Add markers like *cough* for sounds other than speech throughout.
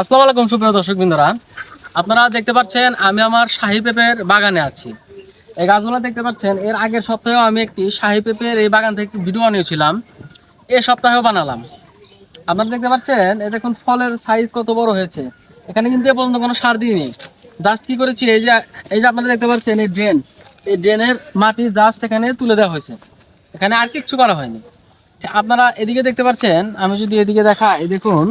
আসসালামু আলাইকুম সুপ্রিয় দর্শক বিন্দুরা আপনারা দেখতে পাচ্ছেন, আমি আমার শাহি পেঁপের বাগানে আছি। এই গাছগুলো দেখতে পাচ্ছেন, এর আগের সপ্তাহেও আমি একটি শাহী পেঁপের এই বাগান থেকে ভিডিও বানিয়েছিলাম। এই সপ্তাহেও বানালাম। আপনারা দেখতে পাচ্ছেন, এ দেখুন, ফলের সাইজ কত বড় হয়েছে। এখানে কিন্তু এ পর্যন্ত কোনো সার দিইনি। জাস্ট কি করেছি, এই যে এই যে আপনারা দেখতে পাচ্ছেন, এই ড্রেন এই ড্রেনের মাটি জাস্ট এখানে তুলে দেওয়া হয়েছে। এখানে আর কিচ্ছু করা হয়নি। আপনারা এদিকে দেখতে পাচ্ছেন, আমি যদি এদিকে দেখাই, দেখুন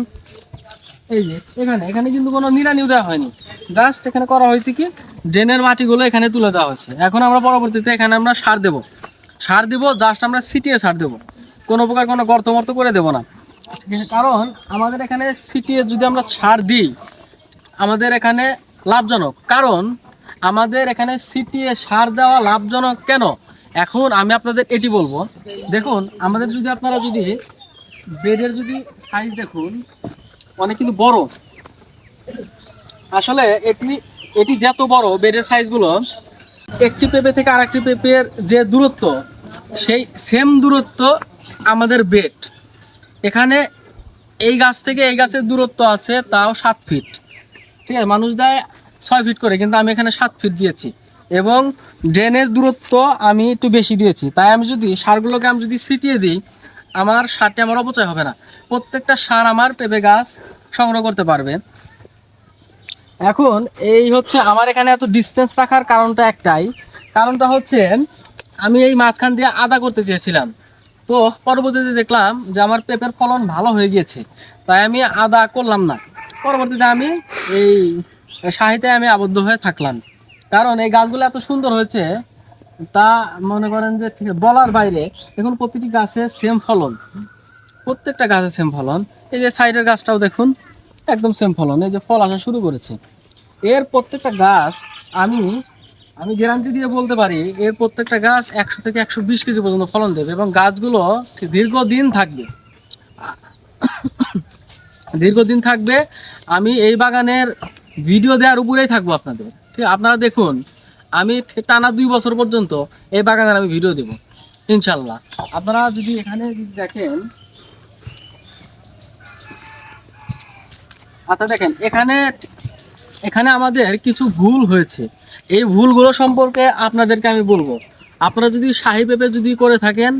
এই যে, এখানে এখানে কিন্তু কোনো নিড়ানিও দেওয়া হয়নি। জাস্ট এখানে করা হয়েছে কি, ড্রেনের মাটিগুলো এখানে তুলে দেওয়া হয়েছে। এখন আমরা পরবর্তীতে এখানে আমরা সার দেব। সার দিব জাস্ট আমরা সিটিয়ে সার দেব। কোনো প্রকার কোনো গর্ত মর্ত করে দেবো না। কারণ আমাদের এখানে সিটিয়ে যদি আমরা সার দিই, আমাদের এখানে লাভজনক। কারণ আমাদের এখানে সিটিয়ে সার দেওয়া লাভজনক কেন? এখন আমি আপনাদের এটি বলব। দেখুন, আমাদের যদি আপনারা যদি বেডের যদি সাইজ দেখুন অনেক কিন্তু বড়। আসলে এটি এটি যত বড় বেডের সাইজগুলো, একটি পেঁপে থেকে আরেকটি পেঁপের যে দূরত্ব, সেই সেম দূরত্ব আমাদের বেড এখানে এই গাছ থেকে এই গাছের দূরত্ব আছে, তাও সাত ফিট ঠিক আছে? মানুষ দেয় ছয় ফিট করে, কিন্তু আমি এখানে সাত ফিট দিয়েছি। এবং ড্রেনের দূরত্ব আমি একটু বেশি দিয়েছি। তাই আমি যদি সারগুলোকে আমি যদি ছিটিয়ে দিই আমার সারটি আমার অপচয় হবে না। প্রত্যেকটা সার আমার পেঁপে গাছ সংগ্রহ করতে পারবে। এখন এই হচ্ছে আমার এখানে এত ডিস্টেন্স রাখার কারণটা একটাই। কারণটা হচ্ছে আমি এই মাঝখান দিয়ে আদা করতে চেয়েছিলাম। তো পরবর্তীতে দেখলাম যে আমার পেঁপের ফলন ভালো হয়ে গিয়েছে। তাই আমি আদা করলাম না। পরবর্তীতে আমি এই সাহিতে আমি আবদ্ধ হয়ে থাকলাম। কারণ এই গাছগুলো এত সুন্দর হয়েছে তা মনে করেন যে ঠিক বলার বাইরে দেখুন প্রতিটি গাছে সেম ফলন। প্রত্যেকটা গাছে সেম ফলন। এই যে সাইডের গাছটাও দেখুন, একদম সেম ফলন। এই যে ফল আসা শুরু করেছে। এর প্রত্যেকটা গাছ আমি আমি গ্যারান্টি দিয়ে বলতে পারি, এর প্রত্যেকটা গাছ একশো থেকে একশো বিশ কেজি পর্যন্ত ফলন দেবে এবং গাছগুলো দীর্ঘদিন থাকবে। *coughs* দীর্ঘদিন থাকবে। আমি এই বাগানের ভিডিও দেওয়ার উপরেই থাকব আপনাদের। ঠিক, আপনারা দেখুন আমি টানা দুই বছর পর্যন্ত এই বাগানের আমি ভিডিও দেব ইনশাল্লাহ আপনারা যদি এখানে যদি দেখেন আচ্ছা দেখেন, এখানে এখানে আমাদের কিছু ভুল হয়েছে। এই ভুলগুলো সম্পর্কে আপনাদেরকে আমি বলব। আপনারা যদি শাহি পেঁপে যদি করে থাকেন,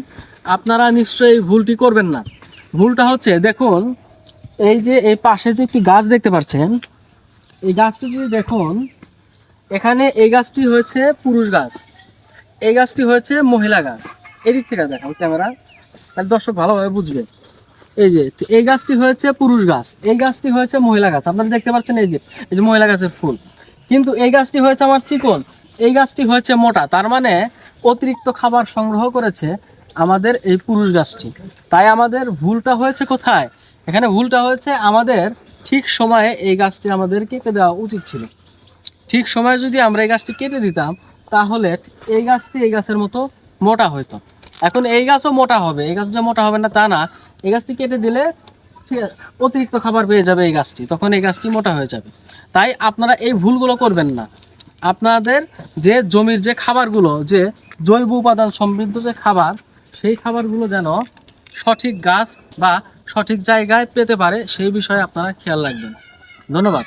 আপনারা নিশ্চয়ই ভুলটি করবেন না। ভুলটা হচ্ছে, দেখুন, এই যে এই পাশে যে একটি গাছ দেখতে পাচ্ছেন, এই গাছটি যদি দেখুন এখানে এই গাছটি হয়েছে পুরুষ গাছ, এই গাছটি হয়েছে মহিলা গাছ। এদিক থেকে দেখাও ক্যামেরা, তাহলে দর্শক ভালোভাবে বুঝবে। এই যে এই গাছটি হয়েছে পুরুষ গাছ, এই গাছটি হয়েছে মহিলা গাছ। আপনারা দেখতে পাচ্ছেন এই যে এই যে মহিলা গাছের ফুল। কিন্তু এই গাছটি হয়েছে আমার চিকন, এই গাছটি হয়েছে মোটা। তার মানে অতিরিক্ত খাবার সংগ্রহ করেছে আমাদের এই পুরুষ গাছটি। তাই আমাদের ভুলটা হয়েছে কোথায়? এখানে ভুলটা হয়েছে আমাদের ঠিক সময়ে এই গাছটি আমাদের কেটে দেওয়া উচিত ছিল। ঠিক সময়ে যদি আমরা এই গাছটি কেটে দিতাম, তাহলে এই গাছটি এই গাছের মতো মোটা হতো এখন এই গাছও মোটা হবে, এই গাছ যে মোটা হবে না তা না। এই গাছটি কেটে দিলে অতিরিক্ত খাবার পেয়ে যাবে এই গাছটি, তখন এই গাছটি মোটা হয়ে যাবে। তাই আপনারা এই ভুলগুলো করবেন না। আপনাদের যে জমির যে খাবারগুলো, যে জৈব উপাদান সমৃদ্ধ যে খাবার, সেই খাবারগুলো যেন সঠিক গাছ বা সঠিক জায়গায় পেতে পারে, সেই বিষয়ে আপনারা খেয়াল রাখবেন। ধন্যবাদ।